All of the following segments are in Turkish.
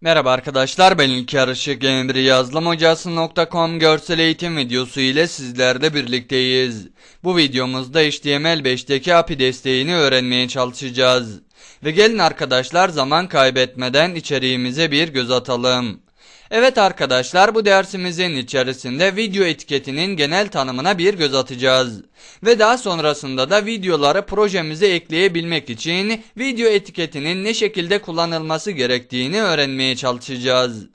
Merhaba arkadaşlar ben İlker Işık Emri yazılımhocası.com görsel eğitim videosu ile sizlerle birlikteyiz. Bu videomuzda HTML5'teki API desteğini öğrenmeye çalışacağız. Ve gelin arkadaşlar zaman kaybetmeden içeriğimize bir göz atalım. Evet arkadaşlar bu dersimizin içerisinde video etiketinin genel tanımına bir göz atacağız. Ve daha sonrasında da videoları projemize ekleyebilmek için video etiketinin ne şekilde kullanılması gerektiğini öğrenmeye çalışacağız.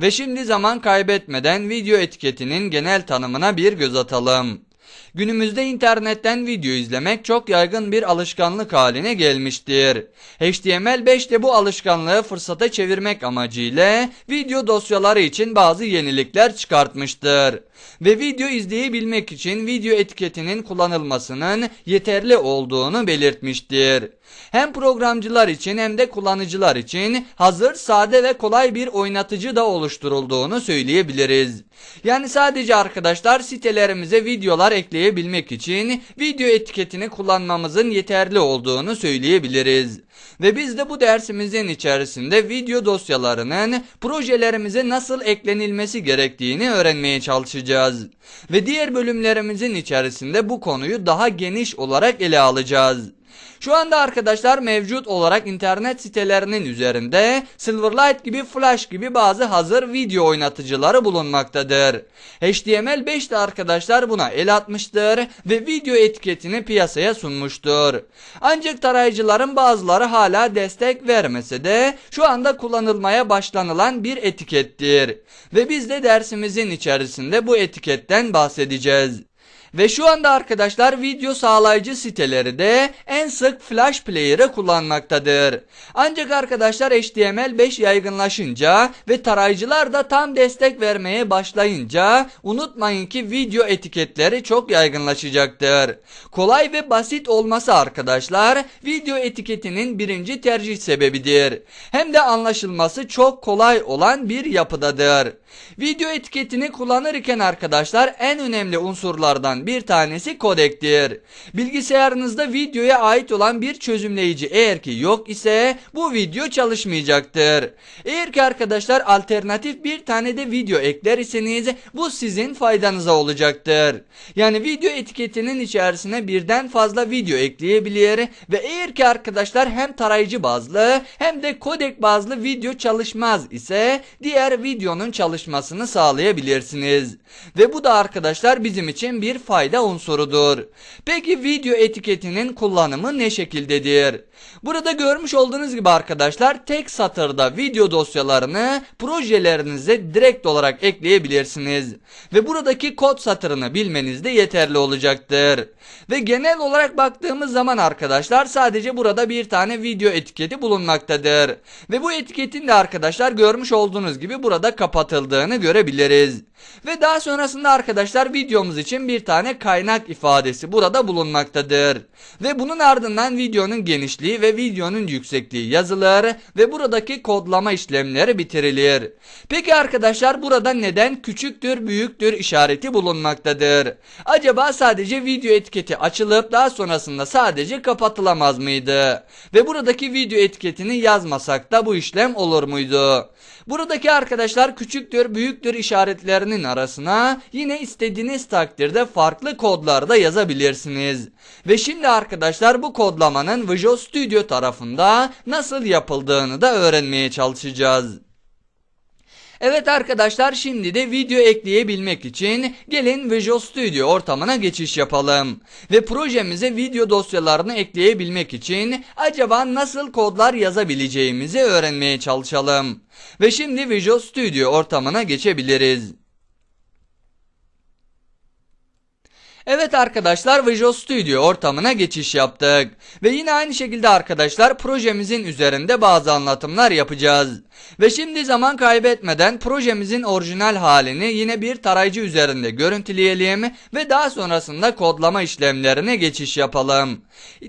Ve şimdi zaman kaybetmeden video etiketinin genel tanımına bir göz atalım. Günümüzde internetten video izlemek çok yaygın bir alışkanlık haline gelmiştir. HTML5 de bu alışkanlığı fırsata çevirmek amacıyla video dosyaları için bazı yenilikler çıkartmıştır. Ve video izleyebilmek için video etiketinin kullanılmasının yeterli olduğunu belirtmiştir. Hem programcılar için hem de kullanıcılar için hazır, sade ve kolay bir oynatıcı da oluşturulduğunu söyleyebiliriz. Yani sadece arkadaşlar sitelerimize videolar ekleyebilmek için video etiketini kullanmamızın yeterli olduğunu söyleyebiliriz. Ve biz de bu dersimizin içerisinde video dosyalarının projelerimize nasıl eklenilmesi gerektiğini öğrenmeye çalışacağız. Ve diğer bölümlerimizin içerisinde bu konuyu daha geniş olarak ele alacağız. Şu anda arkadaşlar mevcut olarak internet sitelerinin üzerinde Silverlight gibi Flash gibi bazı hazır video oynatıcıları bulunmaktadır. HTML5 de arkadaşlar buna el atmıştır ve video etiketini piyasaya sunmuştur. Ancak tarayıcıların bazıları hala destek vermese de şu anda kullanılmaya başlanılan bir etikettir. Ve biz de dersimizin içerisinde bu etiketten bahsedeceğiz. Ve şu anda arkadaşlar video sağlayıcı siteleri de en sık Flash Player'ı kullanmaktadır. Ancak arkadaşlar HTML5 yaygınlaşınca ve tarayıcılar da tam destek vermeye başlayınca unutmayın ki video etiketleri çok yaygınlaşacaktır. Kolay ve basit olması arkadaşlar video etiketinin birinci tercih sebebidir. Hem de anlaşılması çok kolay olan bir yapıdadır. Video etiketini kullanırken arkadaşlar en önemli unsurlardan bir tanesi kodektir. Bilgisayarınızda videoya ait olan bir çözümleyici eğer ki yok ise bu video çalışmayacaktır. Eğer ki arkadaşlar alternatif bir tane de video ekler iseniz bu sizin faydanıza olacaktır. Yani video etiketinin içerisine birden fazla video ekleyebilir ve eğer ki arkadaşlar hem tarayıcı bazlı hem de kodek bazlı video çalışmaz ise diğer videonun çalışmasını sağlayabilirsiniz. Ve bu da arkadaşlar bizim için bir fayda unsurudur. Peki video etiketinin kullanımı ne şekildedir? Burada görmüş olduğunuz gibi arkadaşlar tek satırda video dosyalarını projelerinize direkt olarak ekleyebilirsiniz. Ve buradaki kod satırını bilmeniz de yeterli olacaktır. Ve genel olarak baktığımız zaman arkadaşlar sadece burada bir tane video etiketi bulunmaktadır. Ve bu etiketin de arkadaşlar görmüş olduğunuz gibi burada kapatıldığını görebiliriz. Ve daha sonrasında arkadaşlar videomuz için bir tane kaynak ifadesi burada bulunmaktadır. Ve bunun ardından videonun genişliği ve videonun yüksekliği yazılır ve buradaki kodlama işlemleri bitirilir. Peki arkadaşlar burada neden küçüktür büyüktür işareti bulunmaktadır? Acaba sadece video etiketi açılıp daha sonrasında sadece kapatılamaz mıydı? Ve buradaki video etiketini yazmasak da bu işlem olur muydu? Buradaki arkadaşlar küçüktür büyüktür işaretlerinin arasına yine istediğiniz takdirde farklı kodlarda yazabilirsiniz. Ve şimdi arkadaşlar bu kodlamanın Visual Studio tarafında nasıl yapıldığını da öğrenmeye çalışacağız. Evet arkadaşlar şimdi de video ekleyebilmek için gelin Visual Studio ortamına geçiş yapalım. Ve projemize video dosyalarını ekleyebilmek için acaba nasıl kodlar yazabileceğimizi öğrenmeye çalışalım. Ve şimdi Visual Studio ortamına geçebiliriz. Evet arkadaşlar Visual Studio ortamına geçiş yaptık. Ve yine aynı şekilde arkadaşlar projemizin üzerinde bazı anlatımlar yapacağız. Ve şimdi zaman kaybetmeden projemizin orijinal halini yine bir tarayıcı üzerinde görüntüleyelim ve daha sonrasında kodlama işlemlerine geçiş yapalım.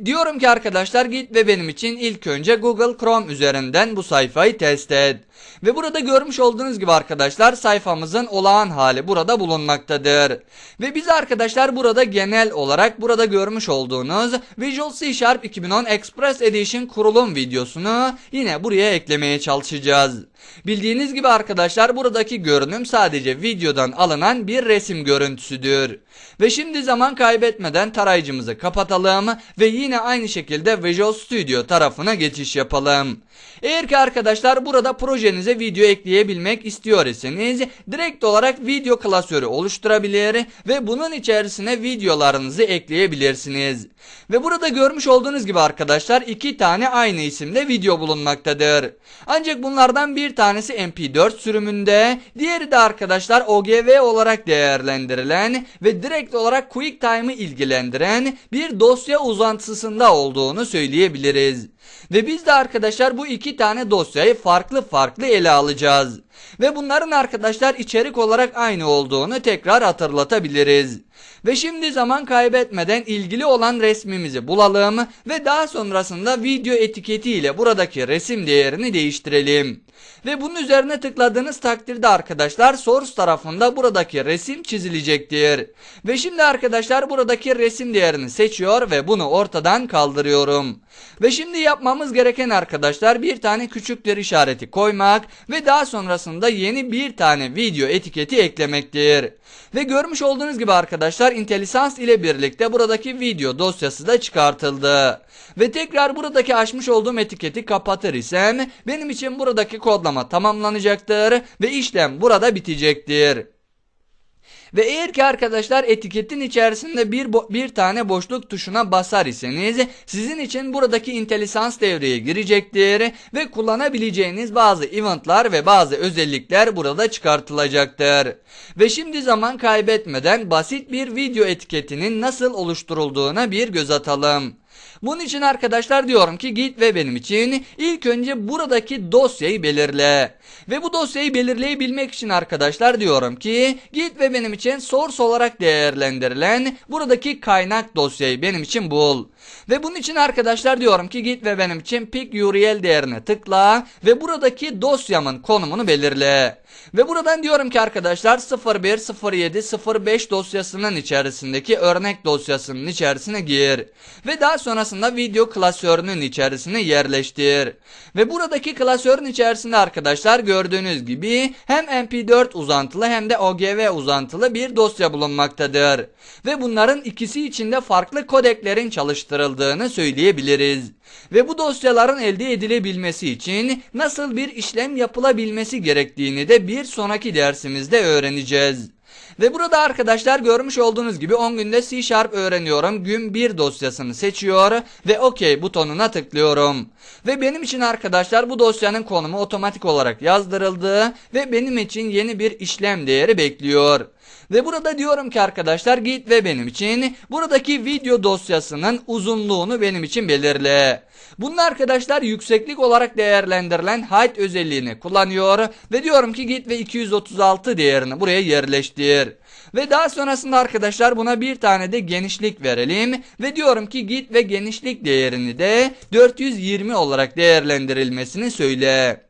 Diyorum ki arkadaşlar git ve benim için ilk önce Google Chrome üzerinden bu sayfayı test et. Ve burada görmüş olduğunuz gibi arkadaşlar sayfamızın olağan hali burada bulunmaktadır. Ve biz arkadaşlar burada burada genel olarak burada görmüş olduğunuz Visual C Sharp 2010 Express Edition kurulum videosunu yine buraya eklemeye çalışacağız. Bildiğiniz gibi arkadaşlar buradaki görünüm sadece videodan alınan bir resim görüntüsüdür. Ve şimdi zaman kaybetmeden tarayıcımızı kapatalım ve yine aynı şekilde Visual Studio tarafına geçiş yapalım. Eğer ki arkadaşlar burada projenize video ekleyebilmek istiyor iseniz direkt olarak video klasörü oluşturabilir ve bunun içerisine videolarınızı ekleyebilirsiniz. Ve burada görmüş olduğunuz gibi arkadaşlar iki tane aynı isimde video bulunmaktadır. Ancak bunlardan bir tanesi MP4 sürümünde, diğeri de arkadaşlar OGV olarak değerlendirilen ve direkt olarak QuickTime'ı ilgilendiren bir dosya uzantısında olduğunu söyleyebiliriz. Ve biz de arkadaşlar bu iki tane dosyayı farklı farklı ele alacağız. Ve bunların arkadaşlar içerik olarak aynı olduğunu tekrar hatırlatabiliriz. Ve şimdi zaman kaybetmeden ilgili olan resmimizi bulalım ve daha sonrasında video etiketi ile buradaki resim değerini değiştirelim. Ve bunun üzerine tıkladığınız takdirde arkadaşlar source tarafında buradaki resim çizilecektir. Ve şimdi arkadaşlar buradaki resim değerini seçiyor ve bunu ortadan kaldırıyorum. Ve şimdi yapmamız gereken arkadaşlar bir tane küçüktür işareti koymak ve daha sonrasında yeni bir tane video etiketi eklemektir. Ve görmüş olduğunuz gibi arkadaşlar IntelliSense ile birlikte buradaki video dosyası da çıkartıldı. Ve tekrar buradaki açmış olduğum etiketi kapatır isem benim için buradaki kodlama tamamlanacaktır ve işlem burada bitecektir. Ve eğer ki arkadaşlar etiketin içerisinde bir, bir tane boşluk tuşuna basar iseniz sizin için buradaki IntelliSense devreye girecektir ve kullanabileceğiniz bazı eventlar ve bazı özellikler burada çıkartılacaktır. Ve şimdi zaman kaybetmeden basit bir video etiketinin nasıl oluşturulduğuna bir göz atalım. Bunun için arkadaşlar diyorum ki git ve benim için ilk önce buradaki dosyayı belirle. Ve bu dosyayı belirleyebilmek için arkadaşlar diyorum ki git ve benim için source olarak değerlendirilen buradaki kaynak dosyayı benim için bul. Ve bunun için arkadaşlar diyorum ki git ve benim için pick URL değerine tıkla ve buradaki dosyamın konumunu belirle. Ve buradan diyorum ki arkadaşlar 010705 dosyasının içerisindeki örnek dosyasının içerisine gir. Ve daha sonrasında video klasörünün içerisine yerleştir. Ve buradaki klasörün içerisinde arkadaşlar gördüğünüz gibi hem mp4 uzantılı hem de ogv uzantılı bir dosya bulunmaktadır. Ve bunların ikisi içinde farklı kodeklerin çalıştırıldığını söyleyebiliriz. Ve bu dosyaların elde edilebilmesi için nasıl bir işlem yapılabilmesi gerektiğini de bir sonraki dersimizde öğreneceğiz. Ve burada arkadaşlar görmüş olduğunuz gibi 10 günde C Sharp öğreniyorum. Gün 1 dosyasını seçiyor ve OK butonuna tıklıyorum. Ve benim için arkadaşlar bu dosyanın konumu otomatik olarak yazdırıldı ve benim için yeni bir işlem değeri bekliyor. Ve burada diyorum ki arkadaşlar git ve benim için buradaki video dosyasının uzunluğunu benim için belirle. Bunun arkadaşlar yükseklik olarak değerlendirilen height özelliğini kullanıyor ve diyorum ki git ve 236 değerini buraya yerleştir. Ve daha sonrasında arkadaşlar buna bir tane de genişlik verelim ve diyorum ki git ve genişlik değerini de 420 olarak değerlendirilmesini söyle.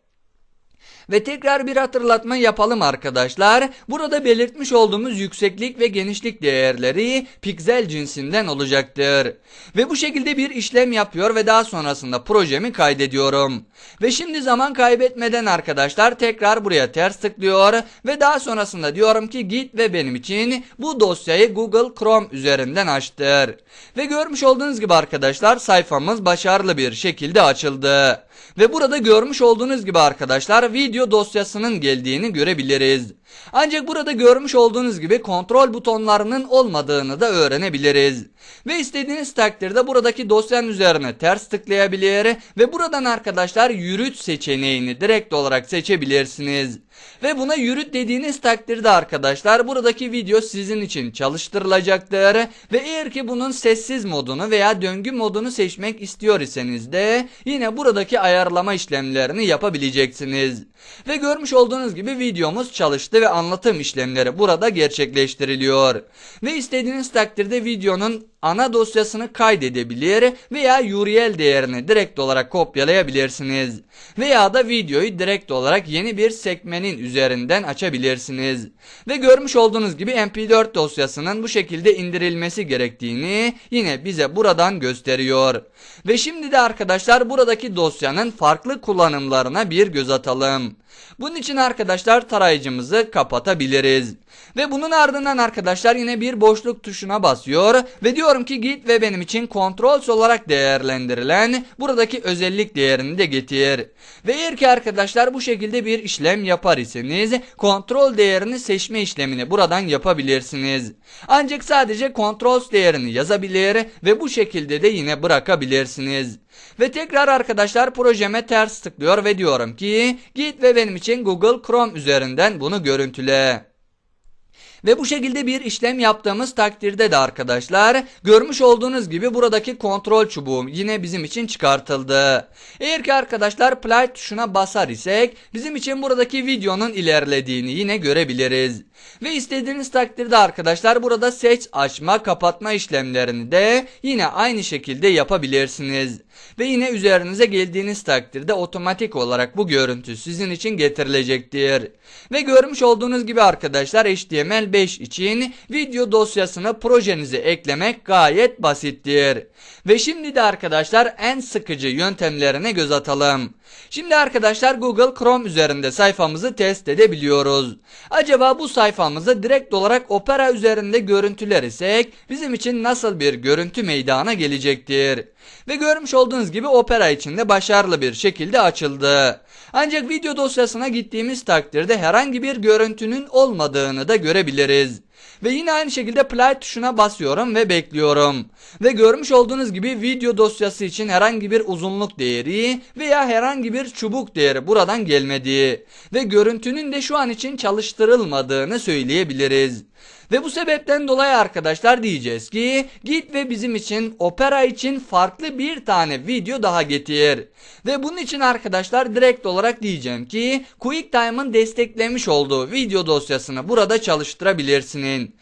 Ve tekrar bir hatırlatma yapalım arkadaşlar. Burada belirtmiş olduğumuz yükseklik ve genişlik değerleri piksel cinsinden olacaktır. Ve bu şekilde bir işlem yapıyor ve daha sonrasında projemi kaydediyorum. Ve şimdi zaman kaybetmeden arkadaşlar tekrar buraya ters tıklıyor ve daha sonrasında diyorum ki git ve benim için bu dosyayı Google Chrome üzerinden açtır. Ve görmüş olduğunuz gibi arkadaşlar sayfamız başarılı bir şekilde açıldı. Ve burada görmüş olduğunuz gibi arkadaşlar video dosyasının geldiğini görebiliriz. Ancak burada görmüş olduğunuz gibi kontrol butonlarının olmadığını da öğrenebiliriz. Ve istediğiniz takdirde buradaki dosyanın üzerine ters tıklayabilir ve buradan arkadaşlar yürüt seçeneğini direkt olarak seçebilirsiniz. Ve buna yürüt dediğiniz takdirde arkadaşlar buradaki video sizin için çalıştırılacaktır. Ve eğer ki bunun sessiz modunu veya döngü modunu seçmek istiyor iseniz de yine buradaki ayarlama işlemlerini yapabileceksiniz. Ve görmüş olduğunuz gibi videomuz çalıştı ve anlatım işlemleri burada gerçekleştiriliyor. Ve istediğiniz takdirde videonun ana dosyasını kaydedebilir veya URL değerini direkt olarak kopyalayabilirsiniz. Veya da videoyu direkt olarak yeni bir sekmenin üzerinden açabilirsiniz. Ve görmüş olduğunuz gibi MP4 dosyasının bu şekilde indirilmesi gerektiğini yine bize buradan gösteriyor. Ve şimdi de arkadaşlar buradaki dosyanın farklı kullanımlarına bir göz atalım. Bunun için arkadaşlar tarayıcımızı kapatabiliriz. Ve bunun ardından arkadaşlar yine bir boşluk tuşuna basıyor ve diyorum ki git ve benim için controls olarak değerlendirilen buradaki özellik değerini de getir. Ve eğer ki arkadaşlar bu şekilde bir işlem yapar iseniz kontrol değerini seçme işlemini buradan yapabilirsiniz. Ancak sadece controls değerini yazabilir ve bu şekilde de yine bırakabilirsiniz. Ve tekrar arkadaşlar projeme ters tıklıyor ve diyorum ki git ve benim için Google Chrome üzerinden bunu görüntüle. Ve bu şekilde bir işlem yaptığımız takdirde de arkadaşlar görmüş olduğunuz gibi buradaki kontrol çubuğum yine bizim için çıkartıldı. Eğer ki arkadaşlar play tuşuna basar isek bizim için buradaki videonun ilerlediğini yine görebiliriz. Ve istediğiniz takdirde arkadaşlar burada seç açma kapatma işlemlerini de yine aynı şekilde yapabilirsiniz. Ve yine üzerinize geldiğiniz takdirde otomatik olarak bu görüntü sizin için getirilecektir. Ve görmüş olduğunuz gibi arkadaşlar HTML5 için video dosyasını projenize eklemek gayet basittir. Ve şimdi de arkadaşlar en sıkıcı yöntemlerine göz atalım. Şimdi arkadaşlar Google Chrome üzerinde sayfamızı test edebiliyoruz. Acaba bu sayfamızı direkt olarak Opera üzerinde görüntüler isek bizim için nasıl bir görüntü meydana gelecektir? Ve görmüş olduğunuz gibi Opera içinde başarılı bir şekilde açıldı. Ancak video dosyasına gittiğimiz takdirde herhangi bir görüntünün olmadığını da görebiliriz. Ve yine aynı şekilde play tuşuna basıyorum ve bekliyorum. Ve görmüş olduğunuz gibi video dosyası için herhangi bir uzunluk değeri veya herhangi bir çubuk değeri buradan gelmedi. Ve görüntünün de şu an için çalıştırılmadığını söyleyebiliriz. Ve bu sebepten dolayı arkadaşlar diyeceğiz ki git ve bizim için Opera için farklı bir tane video daha getir. Ve bunun için arkadaşlar direkt olarak diyeceğim ki QuickTime'ın desteklemiş olduğu video dosyasını burada çalıştırabilirsin.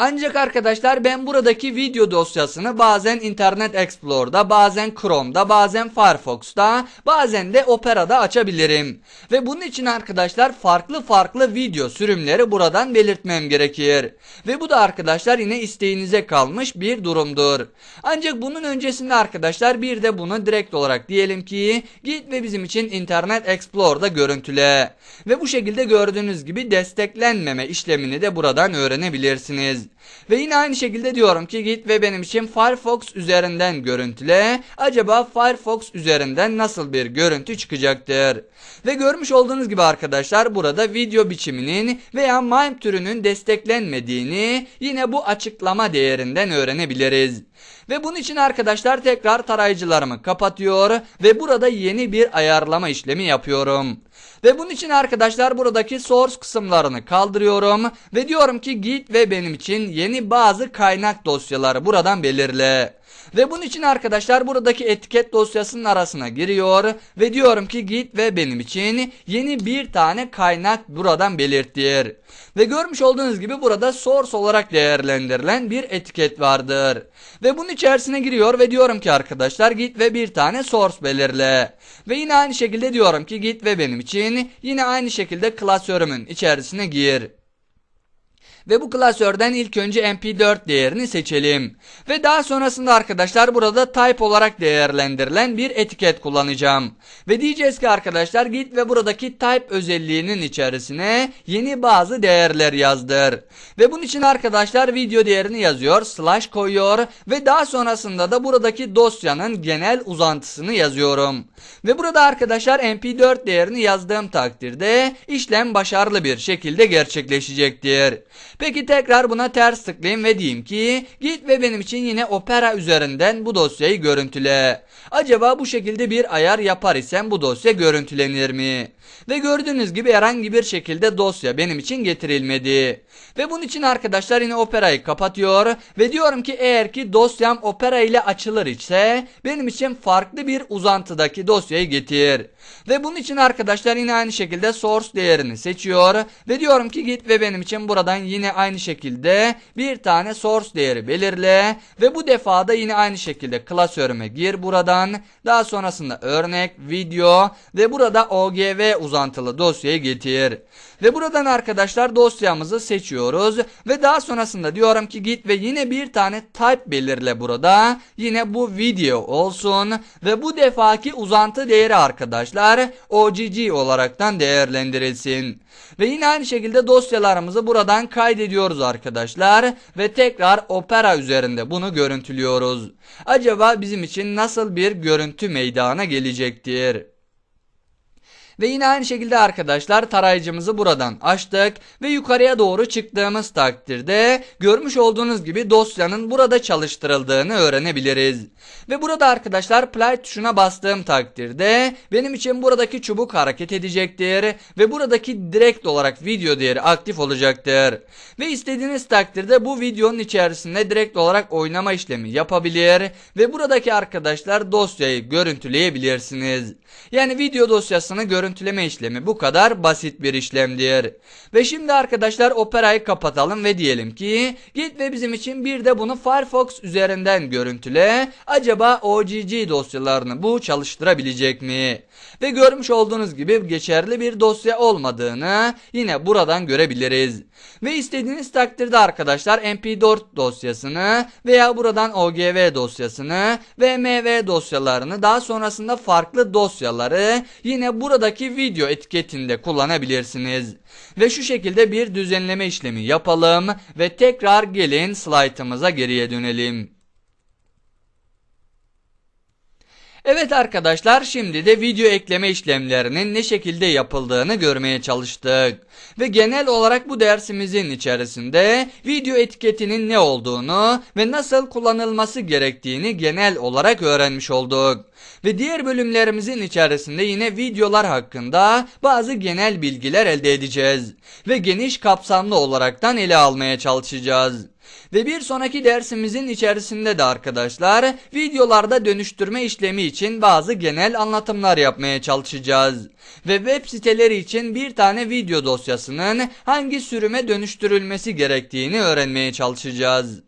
Ancak arkadaşlar ben buradaki video dosyasını bazen Internet Explorer'da, bazen Chrome'da, bazen Firefox'ta, bazen de Opera'da açabilirim. Ve bunun için arkadaşlar farklı farklı video sürümleri buradan belirtmem gerekir. Ve bu da arkadaşlar yine isteğinize kalmış bir durumdur. Ancak bunun öncesinde arkadaşlar bir de bunu direkt olarak diyelim ki git ve bizim için Internet Explorer'da görüntüle. Ve bu şekilde gördüğünüz gibi desteklenmeme işlemini de buradan öğrenebilirsiniz. Ve yine aynı şekilde diyorum ki git ve benim için Firefox üzerinden görüntüle. Acaba Firefox üzerinden nasıl bir görüntü çıkacaktır? Ve görmüş olduğunuz gibi arkadaşlar burada video biçiminin veya MIME türünün desteklenmediğini yine bu açıklama değerinden öğrenebiliriz. Ve bunun için arkadaşlar tekrar tarayıcılarımı kapatıyor ve burada yeni bir ayarlama işlemi yapıyorum. Ve bunun için arkadaşlar buradaki source kısımlarını kaldırıyorum ve diyorum ki git ve benim için yeni bazı kaynak dosyaları buradan belirle. Ve bunun için arkadaşlar buradaki etiket dosyasının arasına giriyor ve diyorum ki git ve benim için yeni bir tane kaynak buradan belirtir. Ve görmüş olduğunuz gibi burada source olarak değerlendirilen bir etiket vardır. Ve bunun içerisine giriyor ve diyorum ki arkadaşlar git ve bir tane source belirle. Ve yine aynı şekilde diyorum ki git ve benim için yine aynı şekilde klasörümün içerisine gir. Ve bu klasörden ilk önce mp4 değerini seçelim. Ve daha sonrasında arkadaşlar burada type olarak değerlendirilen bir etiket kullanacağım. Ve diyeceğiz ki arkadaşlar git ve buradaki type özelliğinin içerisine yeni bazı değerler yazdır. Ve bunun için arkadaşlar video değerini yazıyor, slash koyuyor ve daha sonrasında da buradaki dosyanın genel uzantısını yazıyorum. Ve burada arkadaşlar mp4 değerini yazdığım takdirde işlem başarılı bir şekilde gerçekleşecektir. Peki tekrar buna ters tıklayayım ve diyeyim ki git ve benim için yine Opera üzerinden bu dosyayı görüntüle. Acaba bu şekilde bir ayar yapar isem bu dosya görüntülenir mi? Ve gördüğünüz gibi herhangi bir şekilde dosya benim için getirilmedi. Ve bunun için arkadaşlar yine Opera'yı kapatıyor ve diyorum ki eğer ki dosyam Opera ile açılır ise benim için farklı bir uzantıdaki dosyayı getir. Ve bunun için arkadaşlar yine aynı şekilde source değerini seçiyor ve diyorum ki git ve benim için buradan yine aynı şekilde bir tane source değeri belirle ve bu defada yine aynı şekilde klasörüme gir buradan daha sonrasında örnek video ve burada OGV uzantılı dosyayı getir. Ve buradan arkadaşlar dosyamızı seçiyoruz ve daha sonrasında diyorum ki git ve yine bir tane type belirle burada. Yine bu video olsun ve bu defaki uzantı değeri arkadaşlar OGG olaraktan değerlendirilsin. Ve yine aynı şekilde dosyalarımızı buradan kaydediyoruz arkadaşlar ve tekrar Opera üzerinde bunu görüntülüyoruz. Acaba bizim için nasıl bir görüntü meydana gelecektir? Ve yine aynı şekilde arkadaşlar tarayıcımızı buradan açtık ve yukarıya doğru çıktığımız takdirde görmüş olduğunuz gibi dosyanın burada çalıştırıldığını öğrenebiliriz. Ve burada arkadaşlar play tuşuna bastığım takdirde benim için buradaki çubuk hareket edecektir ve buradaki direkt olarak video değeri aktif olacaktır. Ve istediğiniz takdirde bu videonun içerisinde direkt olarak oynama işlemi yapabilir ve buradaki arkadaşlar dosyayı görüntüleyebilirsiniz. Yani video dosyasını görüntüleme işlemi bu kadar basit bir işlemdir. Ve şimdi arkadaşlar Opera'yı kapatalım ve diyelim ki git ve bizim için bir de bunu Firefox üzerinden görüntüle. Acaba OGG dosyalarını bu çalıştırabilecek mi? Ve görmüş olduğunuz gibi geçerli bir dosya olmadığını yine buradan görebiliriz. Ve istediğiniz takdirde arkadaşlar MP4 dosyasını veya buradan OGV dosyasını ve MV dosyalarını daha sonrasında farklı dosyaları yine buradaki video etiketinde kullanabilirsiniz. Ve şu şekilde bir düzenleme işlemi yapalım ve tekrar gelin slaytımıza geriye dönelim. Evet arkadaşlar şimdi de video ekleme işlemlerinin ne şekilde yapıldığını görmeye çalıştık. Ve genel olarak bu dersimizin içerisinde video etiketinin ne olduğunu ve nasıl kullanılması gerektiğini genel olarak öğrenmiş olduk. Ve diğer bölümlerimizin içerisinde yine videolar hakkında bazı genel bilgiler elde edeceğiz. Ve geniş kapsamlı olaraktan ele almaya çalışacağız. Ve bir sonraki dersimizin içerisinde de arkadaşlar videolarda dönüştürme işlemi için bazı genel anlatımlar yapmaya çalışacağız. Ve web siteleri için bir tane video dosyasının hangi sürüme dönüştürülmesi gerektiğini öğrenmeye çalışacağız.